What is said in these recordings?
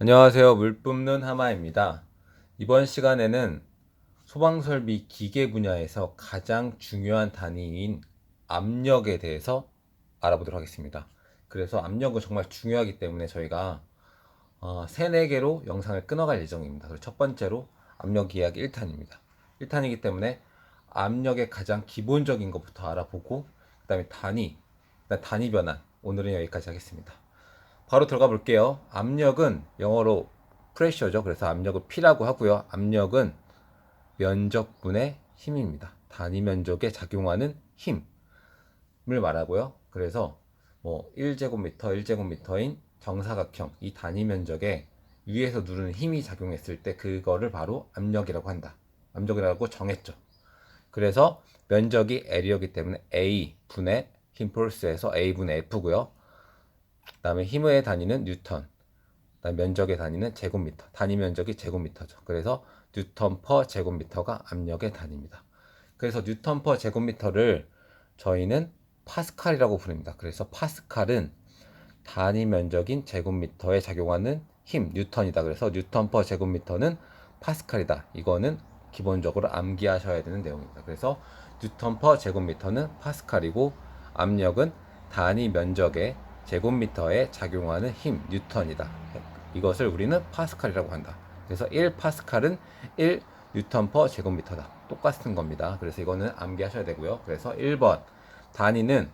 안녕하세요. 물 뿜는 하마입니다. 이번 시간에는 소방설비 기계 분야에서 가장 중요한 단위인 압력에 대해서 알아보도록 하겠습니다. 그래서 압력은 정말 중요하기 때문에 저희가 어, 3, 4개로 영상을 끊어갈 예정입니다. 그리고 첫 번째로 압력 이야기 1탄입니다. 1탄이기 때문에 압력의 가장 기본적인 것부터 알아보고 그 다음에 단위, 단위 변환 오늘은 여기까지 하겠습니다. 바로 들어가 볼게요. 압력은 영어로 프레셔죠. 그래서 압력을 P라고 하고요. 압력은 면적분의 힘입니다. 단위 면적에 작용하는 힘을 말하고요. 그래서 뭐 1제곱미터, 1제곱미터인 정사각형 이 단위 면적에 위에서 누르는 힘이 작용했을 때 그거를 바로 압력이라고 한다. 압력이라고 정했죠. 그래서 면적이 L이었기 때문에 A 분의 힘 포스에서 A 분의 F고요. 그다음에 힘의 단위는 뉴턴. 그다음 면적의 단위는 제곱미터. 단위 면적이 제곱미터죠. 그래서 뉴턴 퍼 제곱미터가 압력의 단위입니다. 그래서 뉴턴 퍼 제곱미터를 저희는 파스칼이라고 부릅니다. 그래서 파스칼은 단위 면적인 제곱미터에 작용하는 힘 뉴턴이다. 그래서 뉴턴 퍼 제곱미터는 파스칼이다. 이거는 기본적으로 암기하셔야 되는 내용입니다. 그래서 뉴턴 퍼 제곱미터는 파스칼이고 압력은 단위 면적의 제곱미터에 작용하는 힘 뉴턴이다. 이것을 우리는 파스칼이라고 한다. 그래서 1 파스칼은 1 뉴턴 퍼 제곱미터다. 똑같은 겁니다. 그래서 이거는 암기하셔야 되고요. 그래서 1번 단위는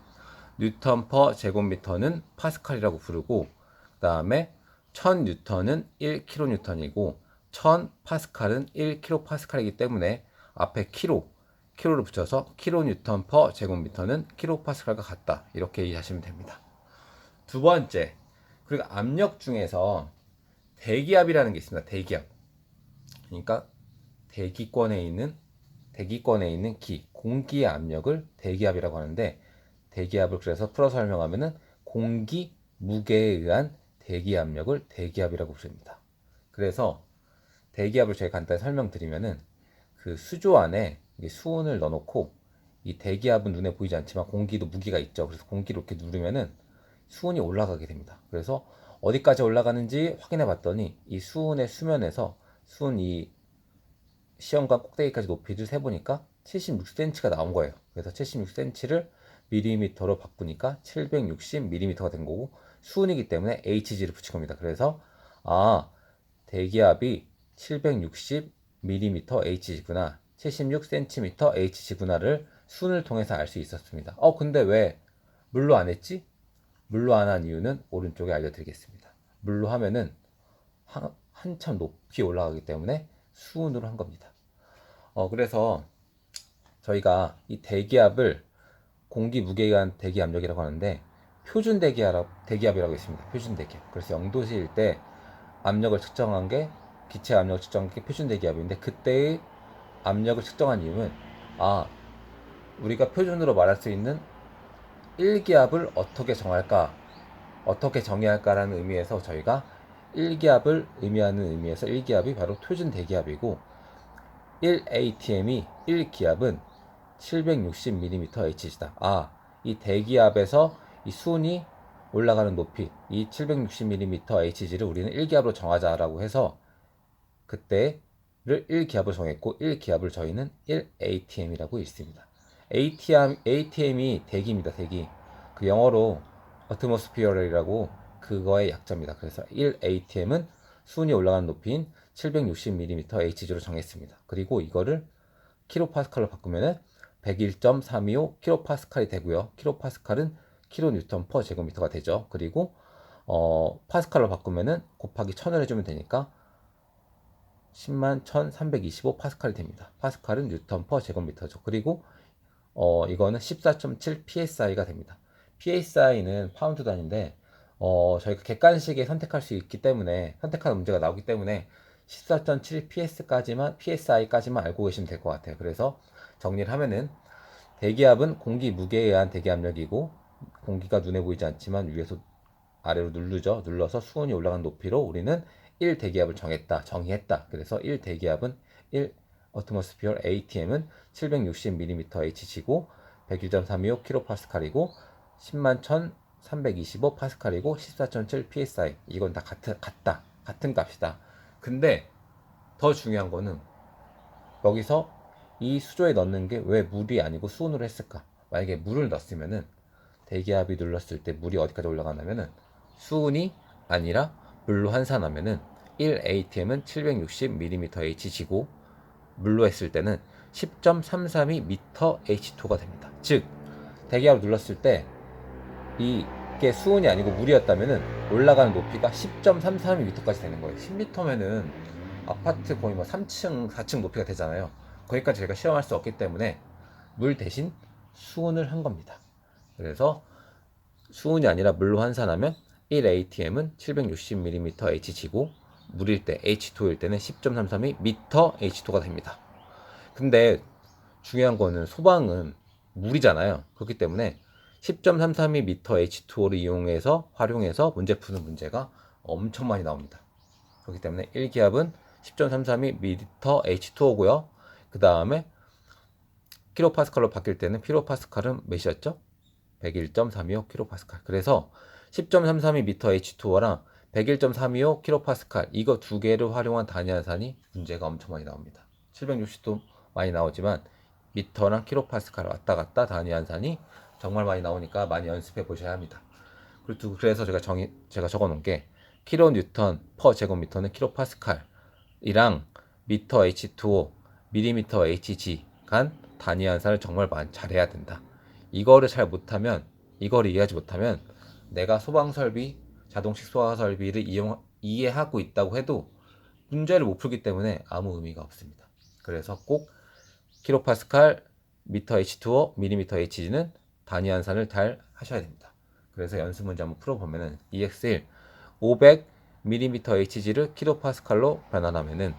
뉴턴 퍼 제곱미터는 파스칼이라고 부르고 그다음에 1000 뉴턴은 1 킬로 뉴턴이고 1000 파스칼은 1 킬로 파스칼이기 때문에 앞에 킬로 킬로를 붙여서 킬로 뉴턴 퍼 제곱미터는 킬로 파스칼과 같다. 이렇게 이해하시면 됩니다. 두 번째, 그리고 압력 중에서 대기압이라는 게 있습니다. 대기압. 그러니까 대기권에 있는 대기권에 있는 기, 공기의 압력을 대기압이라고 하는데 대기압을 그래서 풀어 설명하면은 공기 무게에 의한 대기 압력을 대기압이라고 부릅니다. 그래서 대기압을 제가 간단히 설명드리면은 그 수조 안에 수온을 넣어놓고 이 대기압은 눈에 보이지 않지만 공기도 무게가 있죠. 그래서 공기를 이렇게 누르면은 수온이 올라가게 됩니다. 그래서 어디까지 올라가는지 확인해 봤더니 이 수온의 수면에서 수온 이 시험관 꼭대기까지 높이를 세보니까 76cm가 나온 거예요. 그래서 76cm를 밀리미터로 바꾸니까 760mm가 된 거고 수온이기 때문에 HG를 붙인 겁니다. 그래서 아 대기압이 760mm HG구나 76cm HG구나를 수온을 통해서 알 수 있었습니다. 어 근데 왜 물로 안 했지? 물로 안 한 이유는 오른쪽에 알려드리겠습니다. 물로 하면은 한, 한참 높이 올라가기 때문에 수온으로 한 겁니다. 어, 그래서 저희가 이 대기압을 공기 무게에 의한 대기 압력이라고 하는데 표준 대기압, 대기압이라고 있습니다. 표준 대기압. 그래서 0도시일 때 압력을 측정한 게 기체 압력을 측정한 게 표준 대기압인데 그때의 압력을 측정한 이유는 아 우리가 표준으로 말할 수 있는 1기압을 어떻게 정할까? 어떻게 정해야 할까라는 의미에서 저희가 1기압을 의미하는 의미에서 1기압이 바로 표준 대기압이고 1ATM이 1기압은 760mm HG다. 아, 이 대기압에서 이 수온이 올라가는 높이, 이 760mm HG를 우리는 1기압으로 정하자라고 해서 그때를 1기압을 정했고 1기압을 저희는 1ATM이라고 있습니다. ATM, ATM이 대기입니다, 대기. 그 영어로 atmosphere이라고 그거의 약자입니다. 그래서 1ATM은 수온이 올라가는 높이인 760mm HG로 정했습니다. 그리고 이거를 킬로파스칼로 바꾸면은 101.325 킬로파스칼이 되고요. 킬로파스칼은 킬로뉴턴 퍼 제곱미터가 되죠. 그리고 어, 파스칼로 바꾸면은 곱하기 1000을 해주면 되니까 10만 1325 파스칼이 됩니다. 파스칼은 뉴턴 퍼 제곱미터죠. 그리고 어, 이거는 14.7 psi가 됩니다. psi는 파운드 단위인데 어, 저희가 객관식에 선택할 수 있기 때문에 선택하는 문제가 나오기 때문에 14.7 ps까지만 psi까지만 알고 계시면 될 것 같아요. 그래서 정리를 하면은 대기압은 공기 무게에 의한 대기압력이고 공기가 눈에 보이지 않지만 위에서 아래로 누르죠. 눌러서 수온이 올라간 높이로 우리는 1 대기압을 정했다. 정의했다. 그래서 1 대기압은 1 어트모스피어 ATM은 760mm HG고 101.325 킬로파스칼이고 10만 1325 파스칼이고 14.7 psi 이건 다 같, 같다 같은 값이다. 근데 더 중요한 거는 여기서 이 수조에 넣는 게 왜 물이 아니고 수온으로 했을까? 만약에 물을 넣었으면은 대기압이 눌렀을 때 물이 어디까지 올라가냐면은 수온이 아니라 물로 환산하면은 1 ATM은 760mmHg고 물로 했을 때는 10.332m H2가 됩니다. 즉 대기압을 눌렀을 때 이게 수온이 아니고 물이었다면은 올라가는 높이가 10.332m까지 되는 거예요. 10m면은 아파트 거의 뭐 3층, 4층 높이가 되잖아요. 거기까지 저희가 실험할 수 없기 때문에 물 대신 수온을 한 겁니다. 그래서 수온이 아니라 물로 환산하면 1 ATM은 760mm Hg고 물일 때 H2일 때는 10.332m H2가 됩니다. 근데 중요한 거는 소방은 물이잖아요. 그렇기 때문에 10.332m H2O를 이용해서 활용해서 문제 푸는 문제가 엄청 많이 나옵니다. 그렇기 때문에 1기압은 10.332m H2O고요. 그 다음에 킬로파스칼로 바뀔 때는 킬로파스칼은 몇이었죠? 101.325 킬로파스칼. 그래서 10.332m H2O랑 101.325 킬로파스칼 이거 두 개를 활용한 단위한산이 문제가 엄청 많이 나옵니다. 760도 많이 나오지만 미터랑 킬로파스칼 왔다 갔다 단위한산이 정말 많이 나오니까 많이 연습해 보셔야 합니다. 그리고 그래서 제가 정의 제가 적어 놓은 게 킬로 뉴턴 퍼 제곱미터는 킬로파스칼이랑 미터 H2O, 밀리미터 HG 간 단위 한산을 정말 많이 잘해야 된다. 이거를 잘 못하면 이거를 이해하지 못하면 내가 소방 설비, 자동식 소화 설비를 이용 이해하고 있다고 해도 문제를 못 풀기 때문에 아무 의미가 없습니다. 그래서 꼭 킬로파스칼, 미터 H2O, 밀리미터 HG는 단위 한산을 잘 하셔야 됩니다. 그래서 연습 문제 한번 풀어보면은 EX1 500mm HG를 킬로파스칼로 변환하면은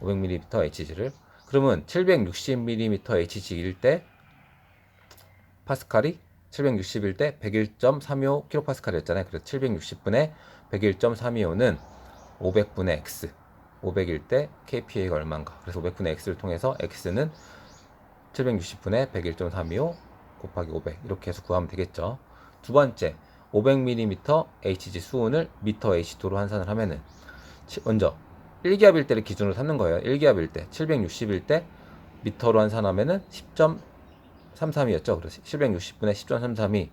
500mm HG를 그러면 760mm HG일 때 파스칼이 761대101.325 킬로파스칼이었잖아요. 그래서 760분의 101.325는 500분의 x 500일 때 kPa가 얼마인가. 그래서 500분의 x를 통해서 x는 760분의 101.325 곱하기 500 이렇게 해서 구하면 되겠죠. 두 번째 500mm HG 수온을 미터 H2로 환산을 하면은 치- 먼저 1기압일 때를 기준으로 삼는 거예요. 1기압일 때 760일 때 미터로 환산하면은 10.332였죠. 그래서 760분의 10.332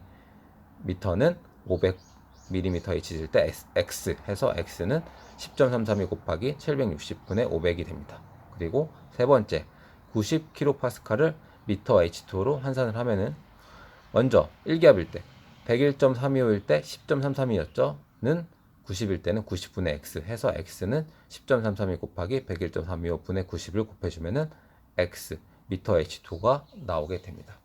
미터는 500mm HG일 때 X 해서 X는 10.332 곱하기 760분의 500이 됩니다. 그리고 세 번째 90kPa를 미터 H2로 환산을 하면은 먼저 1기압일 때 101.325일 때 10.332였죠. 는 90일 때는 90분의 x 해서 x는 10.332 곱하기 101.325분의 90을 곱해주면은 x 미터 h2가 나오게 됩니다.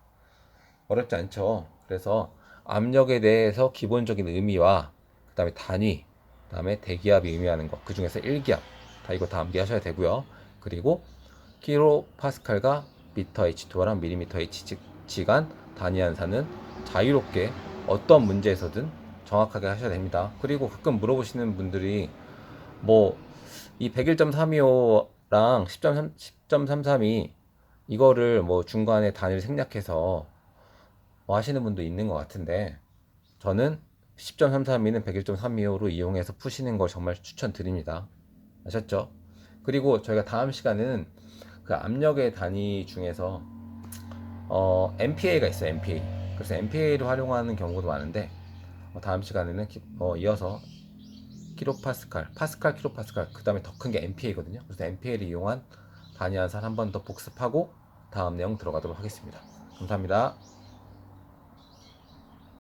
어렵지 않죠. 그래서 압력에 대해서 기본적인 의미와 그 다음에 단위, 그 다음에 대기압이 의미하는 것, 그 중에서 1기압 다 이거 다 암기하셔야 되고요. 그리고 킬로 파스칼과 미터 h2랑 밀리미터 h 간 단위 한산은 자유롭게 어떤 문제에서든 정확하게 하셔야 됩니다. 그리고 가끔 물어보시는 분들이 뭐 이 101.325랑 10.3, 10.332이 거를 뭐 중간에 단위를 생략해서 뭐 하시는 분도 있는 것 같은데 저는 10.332는 101.325로 이용해서 푸시는 걸 정말 추천드립니다. 아셨죠? 그리고 저희가 다음 시간에는 그 압력의 단위 중에서 어, MPA가 있어요, MPA. 그래서 MPA를 활용하는 경우도 많은데 어, 다음 시간에는 기- 어, 이어서 킬로파스칼, 파스칼, 킬로파스칼, 그 다음에 더 큰 게 MPA거든요. 그래서 MPA를 이용한 단위 한산 한 번 더 복습하고 다음 내용 들어가도록 하겠습니다. 감사합니다.